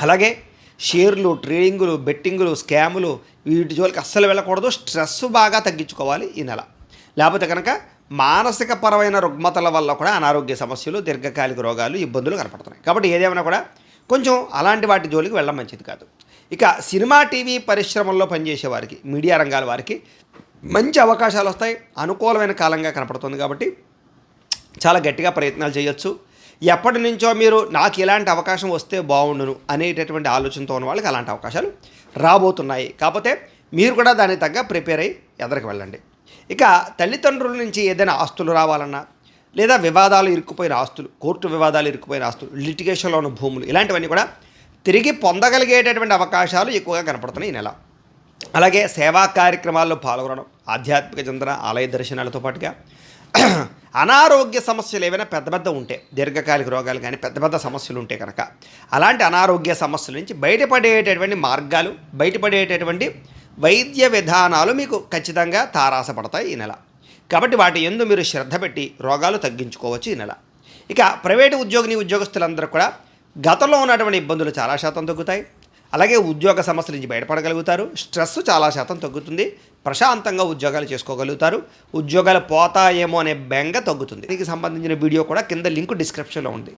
అలాగే షేర్లు ట్రేడింగులు బెట్టింగులు స్కాములు వీటి జోలికి అస్సలు వెళ్ళకూడదు. స్ట్రెస్ బాగా తగ్గించుకోవాలి ఈ నెల. లేకపోతే కనుక మానసిక పరమైన రుగ్మతల వల్ల కూడా అనారోగ్య సమస్యలు దీర్ఘకాలిక రోగాలు ఇబ్బందులు కనపడుతున్నాయి. కాబట్టి ఏదేమైనా కూడా కొంచెం అలాంటి వాటి జోలికి వెళ్ళడం మంచిది కాదు. ఇక సినిమా టీవీ పరిశ్రమల్లో పనిచేసే వారికి మీడియా రంగాల వారికి మంచి అవకాశాలు వస్తాయి. అనుకూలమైన కాలంగా కనపడుతుంది కాబట్టి చాలా గట్టిగా ప్రయత్నాలు చేయొచ్చు. ఎప్పటి నుంచో మీరు నాకు ఇలాంటి అవకాశం వస్తే బాగుండును అనేటటువంటి ఆలోచనతో ఉన్న వాళ్ళకి అలాంటి అవకాశాలు రాబోతున్నాయి. కాకపోతే మీరు కూడా దానికి తగ్గ ప్రిపేర్ అయ్యి ఎదరికి వెళ్ళండి. ఇక తల్లిదండ్రుల నుంచి ఏదైనా ఆస్తులు రావాలన్నా లేదా వివాదాలు ఇరుక్కుపోయిన ఆస్తులు కోర్టు వివాదాలు ఇరుక్కుపోయిన ఆస్తులు లిటిగేషన్లో ఉన్న భూములు ఇలాంటివన్నీ కూడా తిరిగి పొందగలిగేటటువంటి అవకాశాలు ఎక్కువగా కనపడుతున్నాయి ఈ నెల. అలాగే సేవా కార్యక్రమాల్లో పాల్గొనడం ఆధ్యాత్మిక చింతన ఆలయ దర్శనాలతో పాటుగా అనారోగ్య సమస్యలు ఏవైనా పెద్ద పెద్ద ఉంటే దీర్ఘకాలిక రోగాలు కానీ పెద్ద పెద్ద సమస్యలు ఉంటే కనుక అలాంటి అనారోగ్య సమస్యల నుంచి బయటపడేటటువంటి మార్గాలు బయటపడేటటువంటి వైద్య విధానాలు మీకు ఖచ్చితంగా తారాసపడతాయి ఈ నెల. కాబట్టి వాటి ఎందు మీరు శ్రద్ధ పెట్టి రోగాలు తగ్గించుకోవచ్చు ఈ నెల. ఇక ప్రైవేటు ఉద్యోగిని ఉద్యోగస్తులందరూ కూడా గతంలో ఉన్నటువంటి ఇబ్బందులు చాలా శాతం తగ్గుతాయి. అలాగే ఉద్యోగ సమస్యల నుంచి బయటపడగలుగుతారు. స్ట్రెస్ చాలా శాతం తగ్గుతుంది. ప్రశాంతంగా ఉద్యోగాలు చేసుకోగలుగుతారు. ఉద్యోగాలు పోతాయేమో అనే బెంగ తగ్గుతుంది. దీనికి సంబంధించిన వీడియో కూడా కింద లింక్ డిస్క్రిప్షన్లో ఉంది.